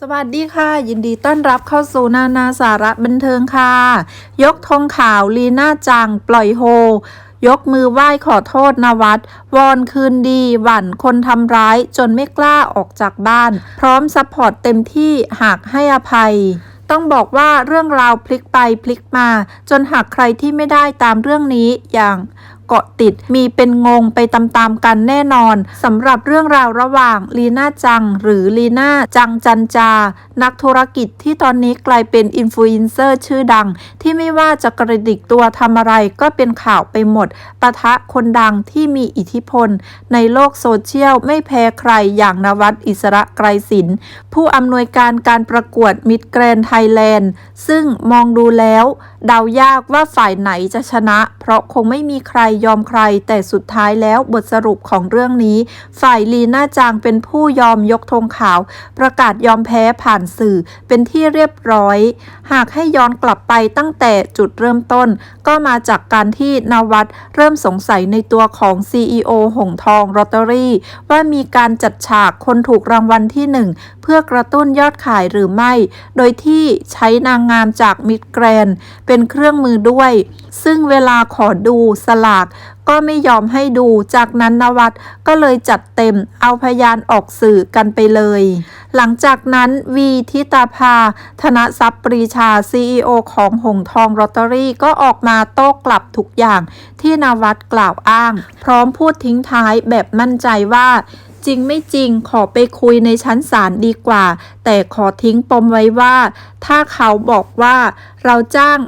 สวัสดีค่ะ ยินดีต้อนรับเข้าสู่นานาสาระบันเทิงค่ะ ยกธงข่าวลีน่าจัง ปล่อยโฮ ยกมือไหว้ขอโทษนวัดวอนคืนดีหวั่นคนทำร้ายจนไม่กล้าออกจากบ้าน พร้อมซัพพอร์ตเต็มที่หากให้อภัยต้องบอกว่าเรื่องราวพลิกไปพลิกมา จนหากใครที่ไม่ได้ตามเรื่องนี้อย่าง เกาะติด มีเป็นงงไปตามๆกันแน่นอนสำหรับเรื่องราวระหว่างลีน่าจัง หรือลีน่าจังจันจา นักธุรกิจที่ตอนนี้กลายเป็นอินฟลูเอนเซอร์ชื่อดัง ที่ไม่ว่าจะกระดิกตัวทำอะไรก็เป็นข่าวไปหมดปะทะคนดังที่มีอิทธิพล ในโลกโซเชียลไม่แพ้ใครอย่างนวัดอิสระไกรศิลป์ผู้อำนวยการการประกวดมิดแกรนไทยแลนด์ซึ่งมองดูแล้ว เดายากว่าฝ่ายไหนจะชนะ เพราะคงไม่มีใครยอมใคร แต่สุดท้ายแล้วบทสรุปของเรื่องนี้ ฝ่ายลีน่าจางเป็นผู้ยอมยกธงขาว ประกาศยอมแพ้ผ่านสื่อเป็นที่เรียบร้อย หากให้ย้อนกลับไปตั้งแต่จุดเริ่มต้น ก็มาจากการที่นวัดเริ่มสงสัยในตัวของ CEO หงทองลอตเตอรี่ ว่ามีการจัดฉากคนถูกรางวัลที่หนึ่งเพื่อกระตุ้นยอดขายหรือไม่ โดยที่ใช้นางงามจากมิดแกรนเป็นเป็นเครื่องมือด้วย ซึ่งเวลาขอดูสลาก ก็ไม่ยอมให้ดูจากนั้นนวัดก็เลยจัดเต็มเอาพยานออกสื่อกันไปเลย หลังจากนั้นวีทิตาภา ธนทรัพย์ปรีชา CEO ของหงทองลอตเตอรี่ก็ออกมาโต้กลับทุกอย่างที่นวัดกล่าวอ้าง พร้อมพูดทิ้งท้ายแบบมั่นใจว่าจริงไม่จริงขอไปคุยในชั้นศาลดีกว่า แต่ขอทิ้งปมไว้ว่า ถ้าเขาบอกว่า เราจ้าง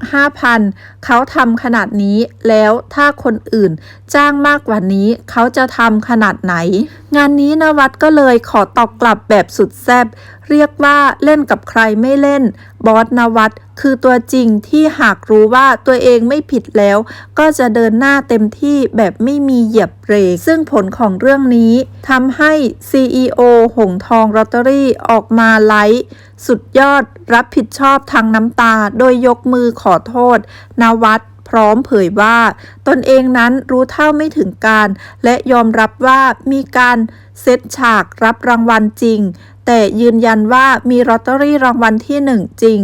5,000 เขาทำขนาดนี้ แล้วถ้าคนอื่นจ้างมากกว่านี้เขาจะทำขนาดไหน งานนี้นวัดก็เลยขอตอบกลับแบบสุดแซบเรียกว่าเล่นกับใครไม่เล่น บอสนวัดคือตัวจริงที่หากรู้ว่าตัวเองไม่ผิดแล้ว ก็จะเดินหน้าเต็มที่แบบไม่มีเหยียบเบรกซึ่งผลของเรื่องนี้ทำให้ CEO หงทองลอตเตอรี่ออกมาไลฟ์สุดยอดรับผิดชอบทางน้ำตา โดยยกมือขอโทษ นวัดพร้อมเผยว่า ตนเองนั้นรู้เท่าไม่ถึงการ และยอมรับว่ามีการเซตฉากรับรางวัลจริง แต่ยืนยันว่ามีลอตเตอรี่รางวัลที่หนึ่งจริง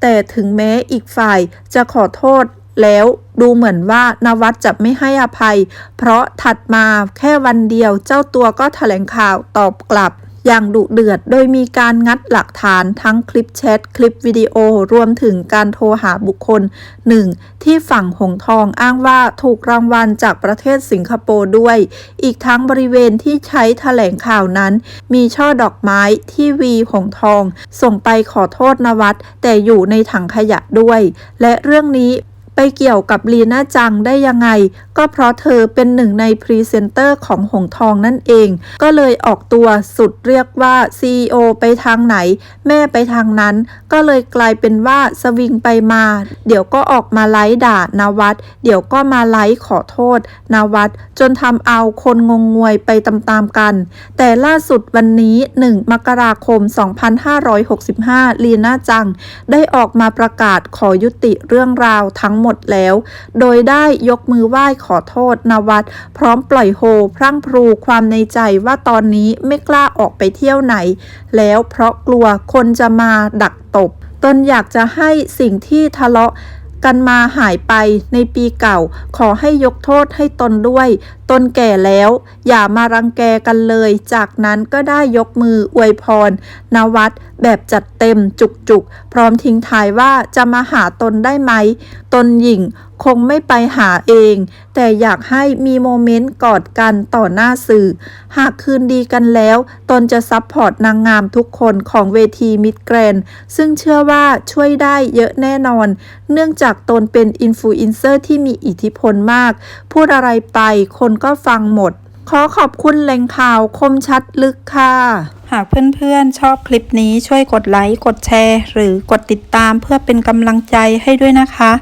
แต่ถึงแม้อีกฝ่ายจะขอโทษแล้วดูเหมือนว่านวัดจะไม่ให้อภัย เพราะถัดมาแค่วันเดียวเจ้าตัวก็แถลงข่าวตอบกลับ อย่างดุเดือด โดยมีการงัดหลักฐานทั้งคลิปแชท คลิปวิดีโอ รวมถึงการโทรหาบุคคลหนึ่งที่ฝั่งหงทองอ้างว่าถูกรางวัลจากประเทศสิงคโปร์ด้วย อีกทั้งบริเวณที่ใช้แถลงข่าวนั้น มีช่อดอกไม้ที่วีหงทอง ส่งไปขอโทษนวัดแต่อยู่ในถังขยะด้วย และเรื่องนี้ ไปเกี่ยวกับลีน่าจังได้ยังไง ก็เพราะเธอเป็นหนึ่งในพรีเซนเตอร์ของหงทองนั่นเอง ก็เลยออกตัวสุดเรียกว่า CEO ไปทางไหน แม่ไปทางนั้น ก็เลยกลายเป็นว่าสวิงไปมา เดี๋ยวก็ออกมาไล่ด่านวัดเดี๋ยวก็มาไล่ขอโทษนวัดจนทำเอาคนงงงวยไปตามๆกัน แต่ล่าสุดวันนี้ 1 มกราคม 2565 ลีน่าจัง ได้ออกมาประกาศขอยุติเรื่องราวทั้งหมดมดแล้ว โดยได้ยกมือไหว้ขอโทษนวัดพร้อมปล่อยโฮ พรั่งพรูความในใจว่าตอนนี้ไม่กล้าออกไปเที่ยวไหน แล้วเพราะกลัวคนจะมาดักตบ ตนอยากจะให้สิ่งที่ทะเลาะกันมาหายไปในปีเก่า ขอให้ยกโทษให้ตนด้วย ตนแก่แล้ว อย่ามารังแกกันเลย จากนั้นก็ได้ยกมืออวยพรนวัด แบบจัดเต็มจุกๆ พร้อมทิ้งท้ายว่าจะมาหาตนได้ไหม ตนหญิงคงไม่ไปหาเอง แต่อยากให้มีโมเมนต์กอดกันต่อหน้าสื่อ หากคืนดีกันแล้ว ตนจะซัพพอร์ตนางงามทุกคนของเวทีมิดแกรน ซึ่งเชื่อว่าช่วยได้เยอะแน่นอน เนื่องจากตนเป็นอินฟลูเอนเซอร์ที่มีอิทธิพลมาก พูดอะไรไปคนก็ฟังหมด ขอขอบคุณแหล่งข่าวคมชัดลึกค่ะ หากเพื่อนๆ ชอบคลิปนี้ช่วยกดไลค์ กดแชร์ หรือกดติดตามเพื่อเป็นกำลังใจให้ด้วยนะคะ